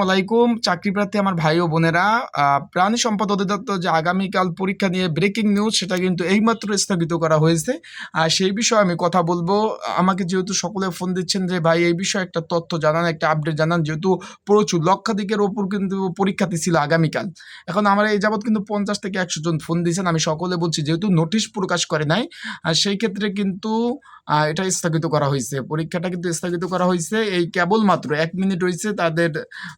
আলাইকুম চাকরি প্রার্থী আমার ভাই ও বোনেরা। প্রাণী সম্পদ অধিদপ্তর যে আগামীকাল পরীক্ষা নিয়ে ব্রেকিং নিউজ সেটা কিন্তু এইমাত্র স্থগিত করা হয়েছে। আর সেই বিষয়ে আমি কথা বলব। আমাকে যেহেতু সকলে ফোন দিচ্ছেন যে, ভাই, এই বিষয়ে একটা তথ্য জানান, একটা আপডেট জানান। যেহেতু প্রচুর লক্ষাধিকের ওপর কিন্তু পরীক্ষার্থী ছিল আগামীকাল। এখন আমার এই যাবৎ কিন্তু পঞ্চাশ থেকে একশো জন ফোন দিয়েছেন। আমি সকলে বলছি, যেহেতু নোটিশ প্রকাশ করে নাই আর সেই ক্ষেত্রে কিন্তু এটা স্থগিত করা হয়েছে। পরীক্ষাটা কিন্তু স্থগিত করা হয়েছে। এই কেবলমাত্র এক মিনিট হয়েছে তাদের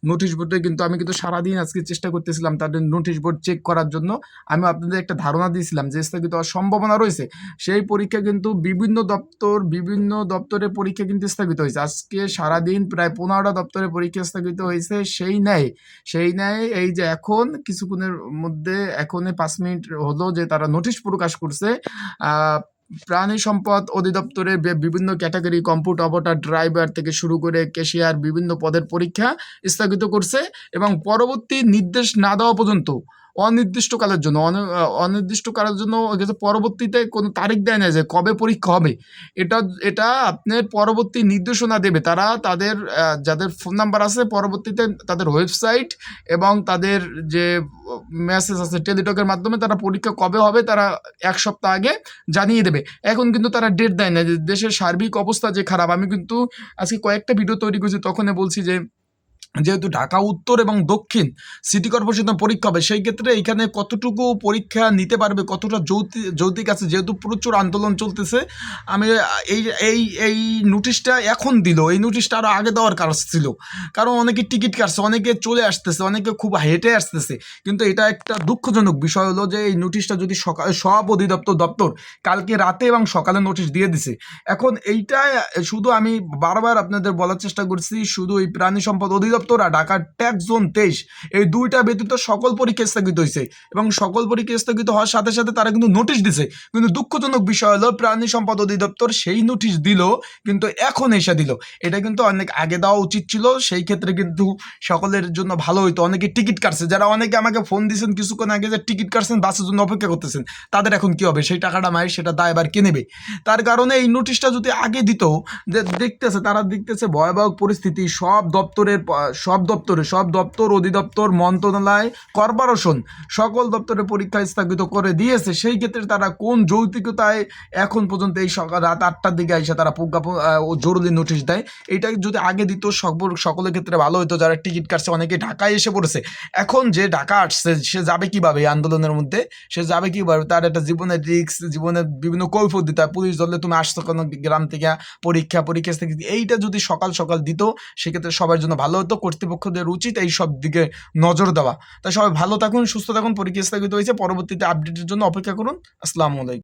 নোটিশ বোর্ডে কিন্তু আমি কিন্তু সারাদিন আজকে চেষ্টা করতেছিলাম তাদের নোটিশ বোর্ড চেক করার জন্য। আমি আপনাদের একটা ধারণা দিয়েছিলাম যে স্থগিত হওয়ার সম্ভাবনা রয়েছে। সেই পরীক্ষা কিন্তু বিভিন্ন দপ্তর, বিভিন্ন দপ্তরের পরীক্ষা কিন্তু স্থগিত হয়েছে। আজকে সারাদিন প্রায় পনেরোটা দপ্তরের পরীক্ষা স্থগিত হয়েছে, সেই ন্যায়। সেই ন্যায় এই যে এখন কিছুক্ষণের মধ্যে, এখনই পাঁচ মিনিট হলো যে তারা নোটিশ প্রকাশ করছে। প্রাণী সম্পদ অধিদপ্তরের বিভিন্ন ক্যাটাগরি কম্পিউটার অপারেটর, ড্রাইভার থেকে শুরু করে ক্যাশিয়ার বিভিন্ন পদের পরীক্ষা স্থগিত করছে এবং পরবর্তী নির্দেশ না দেওয়া পর্যন্ত, অনির্দিষ্টকালের জন্য অনির্দিষ্টকালের জন্য পরবর্তীতে কোনো তারিখ দেয় না যে কবে পরীক্ষা হবে, এটা এটা আপনার পরবর্তী নির্দেশনা দেবে। তারা তাদের যাদের ফোন নাম্বার আছে, পরবর্তীতে তাদের ওয়েবসাইট এবং তাদের যে মেসেজ আছে টেলিটকের মাধ্যমে তারা পরীক্ষা কবে হবে তারা এক সপ্তাহ আগে জানিয়ে দেবে। এখন কিন্তু তারা ডেট দেয় না যে দেশের সার্বিক অবস্থা যে খারাপ। আমি কিন্তু আজকে কয়েকটা ভিডিও তৈরি করছি, তখনই বলছি যে যেহেতু ঢাকা উত্তর এবং দক্ষিণ সিটি কর্পোরেশনের পরীক্ষা হবে, সেই ক্ষেত্রে এখানে কতটুকু পরীক্ষা নিতে পারবে, কতটা যৌতি, যৌতিক আছে, যেহেতু প্রচুর আন্দোলন চলতেছে, আমি এই এই এই নোটিশটা এখন দিল, এই নোটিশটা আরও আগে দেওয়ার কাজ ছিল। কারণ অনেকে টিকিট কাটছে, অনেকে চলে আসতেছে, অনেকে খুব হেঁটে আসতেছে, কিন্তু এটা একটা দুঃখজনক বিষয় হলো যে এই নোটিশটা যদি সকাল, সব অধিদপ্তর, দপ্তর কালকে রাতে এবং সকালে নোটিশ দিয়ে দিছে। এখন এইটা শুধু আমি বারবার আপনাদের বলার চেষ্টা করছি, শুধু এই প্রাণী সম্পদ অধিদপ্তর আর ঢাকার ট্যাক্স জোন তেইশ। এই দুইটা ব্যতীত সকল পরীক্ষা স্থগিত হয়েছে এবং সকল পরীক্ষা স্থগিত হওয়ার সাথে সাথে তারা কিন্তু নোটিশ দিছে। কিন্তু দুঃখজনক বিষয় হলো, প্রাণী সম্পদ অধিদপ্তর সেই নোটিশ দিল, কিন্তু এখন এসে দিল। এটা কিন্তু অনেক আগে দেওয়া উচিত ছিল, সেই ক্ষেত্রে কিন্তু সকলের জন্য ভালো হইতো। অনেকে টিকিট কাটছে। যারা অনেকে আমাকে ফোন দিয়েছেন কিছুক্ষণ আগে যে টিকিট কাটছেন বাসের জন্য অপেক্ষা করতেছেন, তাদের এখন কি হবে? সেই টাকাটা মায়ের, সেটা দায় এবার কে নেবে? তার কারণে এই নোটিশটা যদি আগে দিত, যে দেখতেছে, তারা দেখতেছে ভয়াবহ পরিস্থিতি, সব দপ্তরের সব দপ্তরে, সব দপ্তর, অধিদপ্তর, মন্ত্রণালয়, কর্পোরেশন সকল দপ্তরে পরীক্ষা স্থগিত করে দিয়েছে। সেই ক্ষেত্রে তারা কোন যৌতিকতায় এখন পর্যন্ত এই সকাল রাত আটটার দিকে এসে তারা প্রজ্ঞাপন ও জরুরি নোটিশ দেয়? এটা যদি আগে দিত সকল, সকলের ক্ষেত্রে ভালো হতো। যারা টিকিট কাটছে, অনেকে ঢাকায় এসে পড়েছে। এখন যে ঢাকা আসছে, সে যাবে কীভাবে এই আন্দোলনের মধ্যে? সে যাবে কীভাবে? তার একটা জীবনের রিস্ক, জীবনের বিভিন্ন কৈফত দিতে পুলিশ ধরলে তুমি আসছো কোনো গ্রাম থেকে? পরীক্ষা পরীক্ষা থেকে এইটা যদি সকাল সকাল দিত, সেক্ষেত্রে সবার জন্য ভালো হতো। কর্তৃপক্ষদের উচিত এই সব দিকে নজর দেওয়া। তাই সবাই ভালো থাকুন, সুস্থ থাকুন পরীক্ষা স্থগিত হয়েছে। পরবর্তীতে আপডেটের জন্য অপেক্ষা করুন। আসসালামু আলাইকুম।